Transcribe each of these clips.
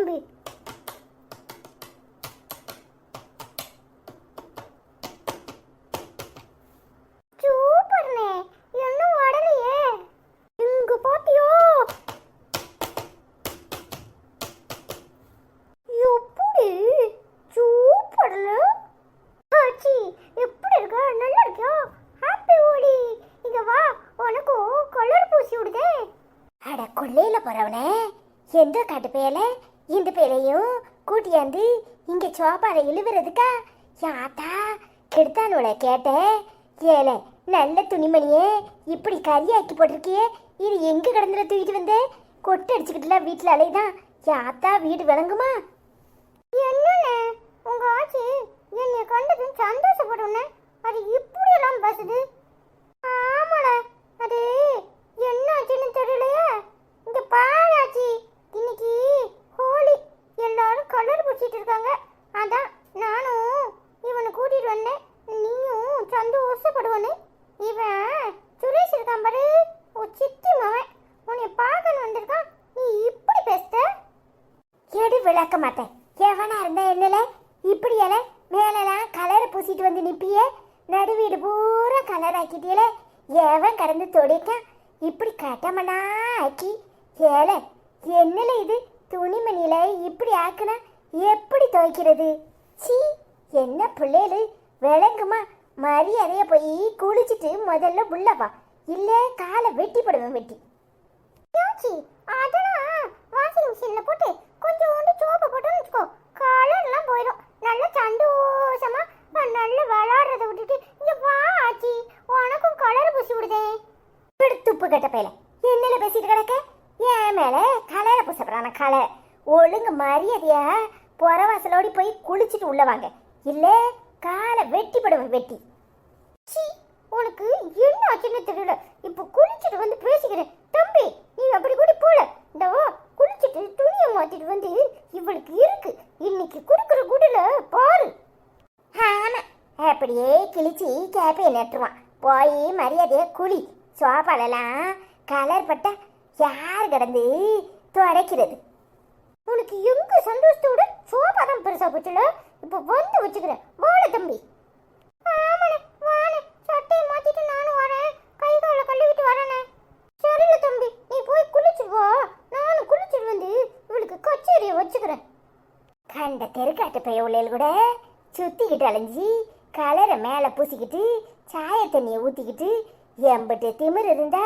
தம்பி எப்படி? சூப்பர்ல. எப்படி நல்லா ஓடி வா கலர் பூசி விடுதே. அட கொள்ளையில போறவனே. எந்த காட்டு பேல பேரையும் கூட்டியாந்து இங்க சோப்பால இழுவுறதுக்கா? யாத்தா கெடுத்தானோட கேட்டேன் ஏழை நல்ல துணிமணியே இப்படி கறியாக்கி போட்டிருக்கியே? இது எங்க கிடந்துல தூக்கிட்டு வந்த? கொட்டு அடிச்சுக்கிட்டுலாம் வீட்டுல அலைதான் யாத்தா வீடு விளங்குமா? என்னண்ணே உங்க ஆச்சி என்னை கண்டதும் சந்தோஷப்படுண்ணே அது இப்படி எல்லாம் பேசுது? ஆமாடா அது என்ன ஆச்சுன்னு தெரியலையே இங்க பாரு ஆச்சி இன்னைக்கு ஹோலி எல்லாரும் கலர் பூசிட்டு இருக்காங்க அதான் நானும் இவனை கூட்டிட்டு வந்தேன் நீயும் சந்தோஷப்படுவனே இவன் சுரேஷ் இருக்கான் பாரு ஓ சித்தி மவன் உன்னை பார்க்கணும் வந்திருக்கான் நீ இப்படி பேசுத எடு விளக்க மாட்டேன். எவனா இருந்தா என்னல? இப்படி எல மேலெல்லாம் கலர் பூசிட்டு வந்து நிப்பியே. நடுவீடு பூரா கலர் ஆக்கிட்டியல? எவன் கடந்து தொடைக்க இப்படி கட்டமனா ஆக்கி? ஏல என்னல இது? துணிமணியில இப்படி ஆக்குனா எப்படி துவைக்கிறது? சீ என்ன பிள்ளைகளு? விளங்குமா? மரியாதையை போய் குளிச்சுட்டு முதல்ல உள்ள வா. இல்ல காலை வெட்டி போடுவேன் வெட்டி. அதெல்லாம் வாஷிங் மிஷின்ல போட்டு கொஞ்சோண்டு சோப்பை போட்டோம்னு வச்சுக்கோ. கலர்லாம் போயிடும். நல்லா சந்தோஷமா நல்லா விளாடுறத விட்டுட்டு இங்க வா ஆச்சி. உனக்கும் கலர் பூசி விடுதே. துப்பு கட்ட பேல என்னல பேசிட்டு கிடக்க? என் மேல கலரை பூசப்படுறான கலர் ஒழுங்கு மரியாதையா புறவாசலோடி போய் குளிச்சுட்டு உள்ள வாங்க. இல்ல காலை வெட்டி வெட்டி. சி உனக்கு என்ன ஆச்சுன்னு தெரியல. இப்போ குளிச்சுட்டு வந்து பேசிக்கிறேன். தம்பி நீ அப்படி கூட போல. இந்த குளிச்சுட்டு துணியை மாத்திட்டு வந்து இவளுக்கு இருக்கு. இன்னைக்கு குடுக்குற குடுல பாரு. ஆமா அப்படியே கிழிச்சு கேப்பையை நட்டுருவான். போய் மரியாதையா குளி. சோபாலெல்லாம் கலர் பட்டா யார் கிடந்து துடைக்கிறது? உனக்கு எங்க சந்தோஷத்தோட சோபா தான் பெருசா போச்சுல? இப்போ வந்து வச்சுக்கிறேன். வாழ தம்பி ஆமாண்ணே வாண்ணே சட்டையை மாத்திட்டு நானும் வரேன் கை காலை கழுவிட்டு வரேனே சரில தம்பி நீ போய் குளிச்சுட்டு வா நானும் குளிச்சுட்டு வந்து இவளுக்கு கச்சேரியை வச்சுக்கிறேன் கண்ட தெருக்காட்டு பைய உள்ளேல் கூட சுத்திக்கிட்டு அலைஞ்சி கலரை மேலே பூசிக்கிட்டு சாய தண்ணியை ஊற்றிக்கிட்டு எம்பிட்டு திமிர் இருந்தா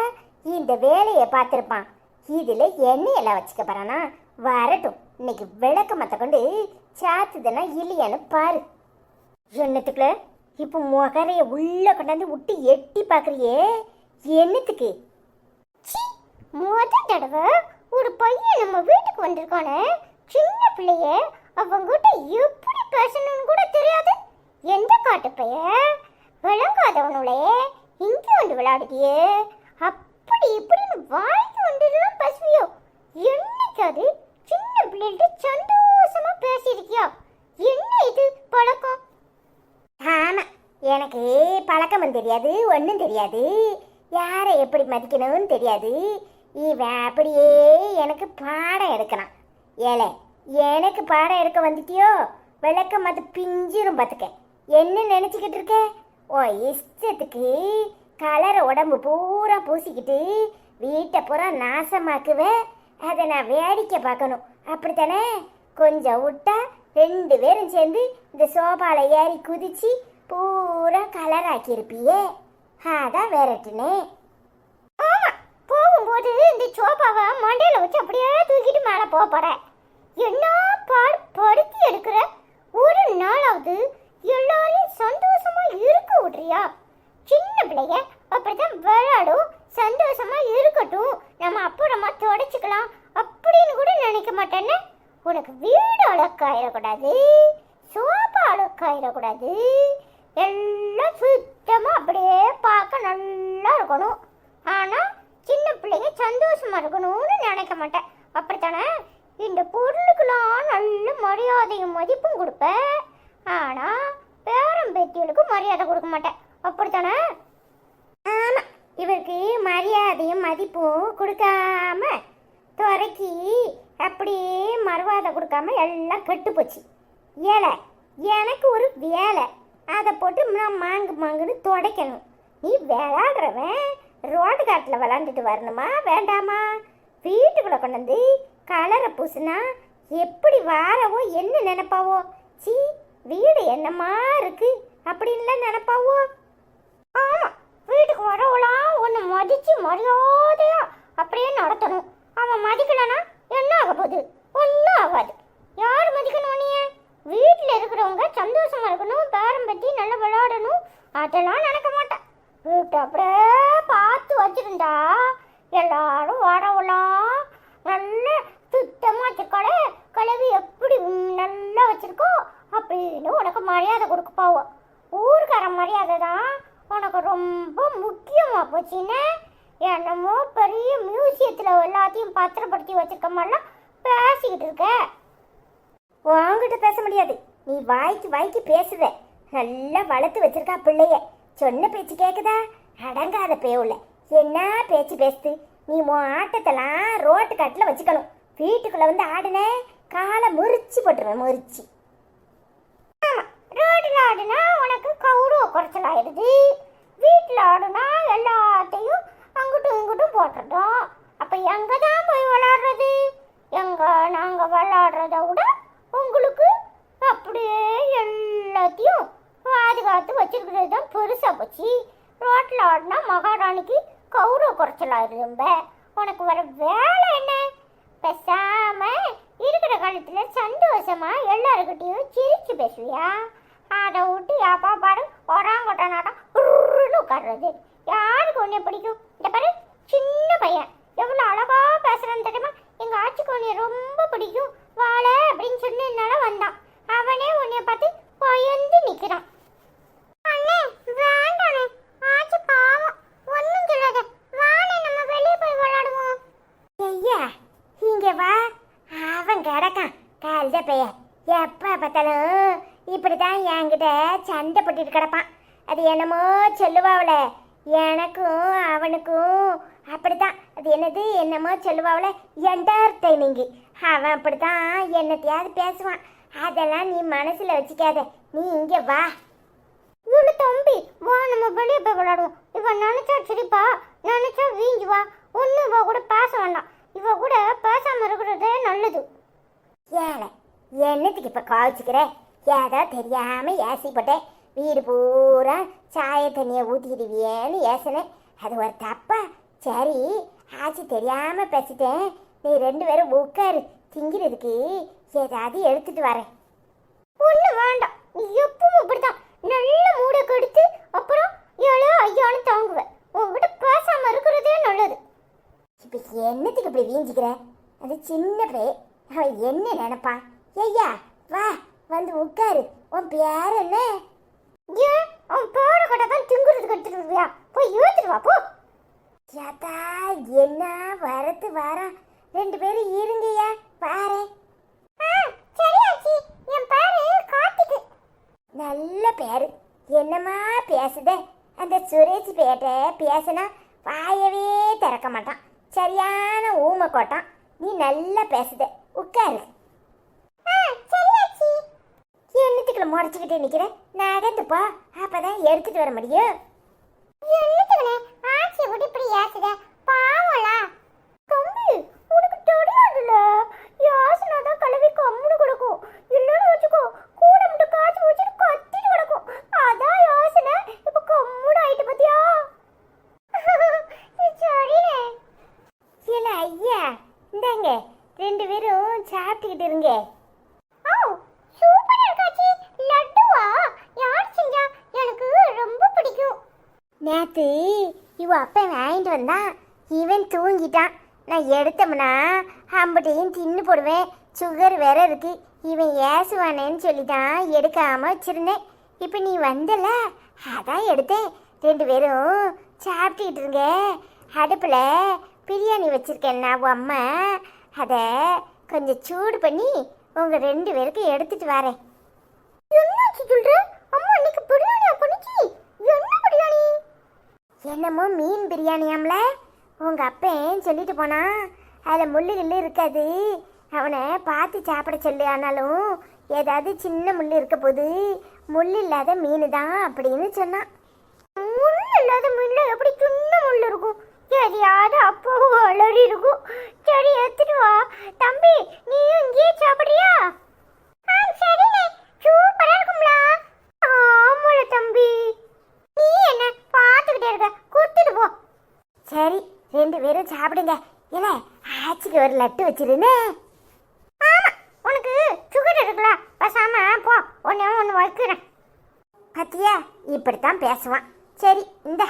இந்த வேலையை பார்த்துருப்பான். இதில் எண்ணெயெல்லாம் வச்சுக்க போறானா? வரட்டும். இன்னைக்கு விளக்க மத்த கொண்டு சாத்துதுன்னா இல்லையான்னு பாரு. என்னத்துக்குள்ள? இப்போ முகரைய உள்ள கொண்டாந்து விட்டு எட்டி பார்க்குறியே? என்னத்துக்கு? முத தடவை ஒரு பையன் நம்ம வீட்டுக்கு வந்திருக்கானே. சின்ன பிள்ளைய அவங்கிட்ட எப்படி பேசணும்னு கூட தெரியாது. எந்த காட்டு பைய விளங்காதவனுளே இங்க வந்து விளையாடுதியே. அப்படி இப்படின்னு வாய்க்கு வந்துடலாம் பசுவியோ என்னைக்காது சின்ன பிள்ளைகிட்ட சந்தோஷமா பேசியிருக்கியா? என்ன இது பழக்கம்? ஆமா எனக்கு பழக்கமும் தெரியாது ஒன்றும் தெரியாது. யாரை எப்படி மதிக்கணும்னு தெரியாது. இவன் அப்படியே எனக்கு பாடம் எடுக்கிறான். ஏழை எனக்கு பாடம் எடுக்க வந்துட்டியோ? விளக்க மத்த பிஞ்சிரும் பார்த்துக்க என்ன நினச்சிக்கிட்டு இருக்க? ஓ இஷ்டத்துக்கு கலரை உடம்பு பூரா பூசிக்கிட்டு வீட்டை பூரா நாசமாக்குவேன் அதை நான் வேடிக்கை பார்க்கணும். அப்படித்தானே? கொஞ்சம் விட்டா ரெண்டு பேரும் சேர்ந்து இந்த சோபாவில் ஏறி குதிச்சு பூரா கலர் ஆக்கியிருப்பியே. அதான் விரட்டுனே. ஆமா போகும்போது இந்த சோபாவை மண்டையில் வச்சு அப்படியே தூக்கிட்டு மேலே போக போறேன். என்ன பாடு படுத்தி எடுக்கிற? ஒரு நாளாவது எல்லாரையும் சந்தோஷமா இருக்க விடுறியா? சின்ன பிள்ளைங்க அப்படிதான் விளையாடும். சந்தோஷமா இருக்கட்டும். நம்ம அப்புறமா தொடச்சிக்கலாம் அப்படின்னு கூட நினைக்க மாட்டேன்னு. உனக்கு வீடு அழக்காயிடக்கூடாது சோபா அழக்காயிடக்கூடாது எல்லாம் சுத்தமா அப்படியே பார்க்க நல்லா இருக்கணும். ஆனா சின்ன பிள்ளைங்க சந்தோஷமா இருக்கணும்னு நினைக்க மாட்டேன். அப்படித்தானே? இந்த பூ நல்ல மரியாதையும் மதிப்பும் கொடுப்பேன் ஆனா பேரம் பேத்திகளுக்கு மரியாதை கொடுக்க மாட்டேன். அப்படித்தானே? ஆமாம் இவருக்கு மரியாதையும் மதிப்பும் கொடுக்காம துறைக்கி அப்படியே மறுவாதை கொடுக்காம எல்லாம் கெட்டு போச்சு ஏழை எனக்கு ஒரு வேலை. அதை போட்டு நான் மாங்கு மாங்குன்னு துடைக்கணும். நீ விளையாடுறவன் ரோடு காட்டில் விளாண்டுட்டு வரணுமா வேண்டாமா? வீட்டுக்குள்ளே கொண்டு வந்து கலரை பூசுனா எப்படி வாரவோ என்ன நினைப்பாவோ? சீ வீடு என்னமா இருக்கு அப்படின்லாம் நினைப்பாவோ? ஆமா வீட்டுக்கு வரவளாம் ஒன்று மதிச்சு மரியாதையா அப்படியே நடத்தணும். அவன் மதிக்கலனா என்ன ஆக போகுது? ஒன்றும் ஆகாது. யார் மதிக்கணும் நீ வீட்டில் இருக்கிறவங்க சந்தோஷமா இருக்கணும் பேரம் பற்றி நல்லா விளையாடணும் அதெல்லாம் நினைக்க மாட்டேன். வீட்டை அப்படியே பார்த்து வச்சிருந்தா எல்லாரும் வரவலாம் நல்ல சுத்தமாக வச்சிருக்காளே அளவு எப்படி நல்லா வச்சுருக்கோ அப்படின்னு உனக்கு மரியாதை கொடுக்க போவோம் ஊருக்கார மரியாதை தான் உனக்கு ரொம்ப முக்கியமாக போச்சுன்னு. என்னமோ பெரிய மியூசியத்தில் எல்லாத்தையும் பத்திரப்படுத்தி வச்சுருக்க மாதிரிலாம் பேசிக்கிட்டு இருக்க. உங்ககிட்ட பேச முடியாது. நீ வாய்க்கு வாய்க்கு பேசுத நல்லா வளர்த்து வச்சிருக்கா பிள்ளைய. சொன்ன பேச்சு கேட்குதா அடங்காத பேவுல. என்ன பேச்சு பேசுது? நீ உன் ஆட்டத்தெல்லாம் ரோட்டு கட்டில் வச்சுக்கணும். வீட்டுக்குள்ளே வந்து ஆடுனே. காலை முறிச்சு போட்டுருவேன் முறிச்சு. ரோட்டில் ஆடுனா உனக்கு கௌரவ குறைச்சல் ஆயிடுது. வீட்டில் ஆடுனா எல்லாத்தையும் அங்கிட்டும் இங்கிட்டும் போட்டுட்டோம் அப்போ எங்கே தான் போய் விளாடுறது? எங்கே நாங்கள் விளாடுறத விட உங்களுக்கு அப்படியே எல்லாத்தையும் பாதுகாத்து வச்சிருக்கிறது தான் பெருசாக போச்சு. ரோட்டில் ஆடினா மகாராணிக்கு கௌரவ குறைச்சல் ஆயிடுதும்ப. உனக்கு வர வேலை என்ன? பேசாம காலத்தில் சந்தோஷமா எல்லாருக்கிட்டையும் சிரித்து பேசுவியா? அதை விட்டு யாப்பா பாரு ஒராங்கொட்ட நாட்டம் உருன்னு உட்கார்றது. யாருக்கு உன்னை பிடிக்கும்? இந்த பாரு சின்ன பையன். எவ்வளோ அழகா பேசுகிறேன்னு தெரியுமா எங்க ஆட்சிக்கு உன்னை ரொம்ப பிடிக்கும் வாழ அப்படின்னு சொன்னதுனால வந்தான் அவனே உன்னை பார்த்து பயந்து நிக்கிறான் அண்ணே வேண்டாண்ணே ஆச்சி பாவம் ஒன்றும் சொல்லாத வாண்ணே நம்ம வெளியே போய் விளையாடுவோம் ஐயா இங்க வா அவன் கிடக்கான் கழுத பைய எப்ப பார்த்தாலும் இப்படிதான் என்கிட்ட சண்டை போட்டுட்டு கிடப்பான். அது என்னமோ சொல்லுவாவுல. எனக்கும் அவனுக்கும் அப்படித்தான். அது என்னது? என்னமோ சொல்லுவாவுல? என்டர்டைனிங்கு அவன் அப்படித்தான் என்னத்தையாவது பேசுவான். அதெல்லாம் நீ மனசுல வச்சுக்காத. நீ இங்க வா. இவனு தம்பி வா நம்ம வெளியே போய் விளையாடுவோம். இவன் நினைச்சா சிரிப்பா? நினைச்சா வீஞ்சு வா ஒன்றும் இவ கூட பேச வேண்டாம். இவ கூட பேசாம இருக்கிறதே நல்லது. ஏழை என்னத்துக்கு இப்ப காய்ச்சிக்கிற? ஏதோ தெரியாமல் ஏசி போட்டேன். வீடு பூரா சாய தண்ணியை ஊத்திக்கிடுவியேன்னு ஏசினேன். அது ஒரு தப்பா. சரி ஆச்சு தெரியாமல் பேசிட்டேன். நீ ரெண்டு பேரும் உட்காரு திங்கிறதுக்கு ஏதாவது எடுத்துட்டு வரேன். ஒன்று வேண்டாம். நீ எப்பவும் இப்படிதான் நல்ல மூட கெடுத்து அப்புறம் ஏழோ ஐயான்னு தாங்குவேன் உங்ககிட்ட பேசாம இருக்கிறதே நல்லது. இப்போ என்னத்துக்கு இப்படி வீஞ்சிக்கிற? அது சின்ன பே அவன் என்ன நினைப்பான் ஐயா வா. வந்து உட்காரு. உன் பேர் என்ன? ஏன் அவன் பேர கட்ட தான் திங்குறது எடுத்துட்டு போய் யோசிச்சுட்டு வா போ. ஏதா என்ன? வரத்து வாரா. ரெண்டு பேரும் இருங்கய்யா. பாரு சரியாச்சி. என் பேரு கார்த்திக். நல்ல பேரு. என்னம்மா பேசுதே? அந்த சுரேஷ் பேட்ட பேசினா வாயவே திறக்க மாட்டான். சரியான ஊமை கோட்டான் நீ நல்லா பேசுத. உட்காரு. என்னத்துக்குள்ள முறைச்சிக்கிட்டே நிக்கிற நகர்ந்துப்பா அப்பதான் எடுத்துட்டு வர முடியும். என்னத்துக்குனே ஆட்சியை விட்டு இப்படி ஏசுத பாவம்லாம் தம்பி உனக்கு தெரியாதுல்ல யாசனா தான் கழுவி கம்முனு கிடக்கும் இல்லைன்னு வச்சுக்கோ கூட மட்டும் காய்ச்சி வச்சுட்டு கத்திட்டு கிடக்கும் அதான் யோசனை இப்ப கம்முனு ஆயிட்டு பாத்தியா சரிண்ணே இல்ல ஐயா இந்தாங்க ரெண்டு பேரும் சாப்பிட்டுக்கிட்டு இருங்க ஓ சூப்பரா இருக்காச்சி லட்டுவா யார் செஞ்சா எனக்கு ரொம்ப பிடிக்கும் நேத்து இவ அப்பா வாங்கிட்டு வந்தான் இவன் தூங்கிட்டான். நான் எடுத்தோம்னா அம்பட்டையும் தின்னு போடுவேன். சுகர் வேற இருக்கு. இவன் ஏசுவானேன்னு சொல்லி தான் எடுக்காம வச்சிருந்தேன். இப்போ நீ வந்தல? அதான் எடுத்தேன். ரெண்டு பேரும் சாப்பிட்டுக்கிட்டு இருங்க. அடுப்பில் பிரியாணி வச்சிருக்கேன் நான் அம்மா அதை கொஞ்சம் சூடு பண்ணி உங்கள் ரெண்டு பேருக்கு எடுத்துட்டு வரேன். என்ன சொல்ற? அம்மா இன்னைக்கு பிரியாணியா பண்ணிச்சு என்ன பிரியாணி என்னமோ மீன் பிரியாணியாம்ல? உங்க அப்பேன் சொல்லிட்டு போனா அதில் முள்ளு கிள்ளு இருக்காது. அவனை பார்த்து சாப்பிட சொல்லு. ஆனாலும் ஏதாவது சின்ன முள் இருக்க போது முள் இல்லாத மீன் தான் அப்படின்னு சொன்னான். முள் இல்லாத மீன்ல எப்படி சின்ன முள் இருக்கும்? எதையாவது அப்போ அலறி இருக்கும். சரி எடுத்துட்டு வா. தம்பி நீயும் இங்கேயே சாப்பிடுறியா? ஆ சரிண்ணே. சூப்பரா இருக்கும்ல ஆமால தம்பி நீ என்ன பார்த்துக்கிட்டே இருக்க கொடுத்துட்டு போ சரி ரெண்டு பேரும் சாப்பிடுங்க. இல்ல ஆச்சிக்கு ஒரு லட்டு வச்சிருந்தே ஆமா உனக்கு சுகர் இருக்குல்ல பேசாம போ. ஒன்னு ஒன்று வைக்கிறேன் பத்தியா? இப்படித்தான் பேசுவான். சரி இந்த.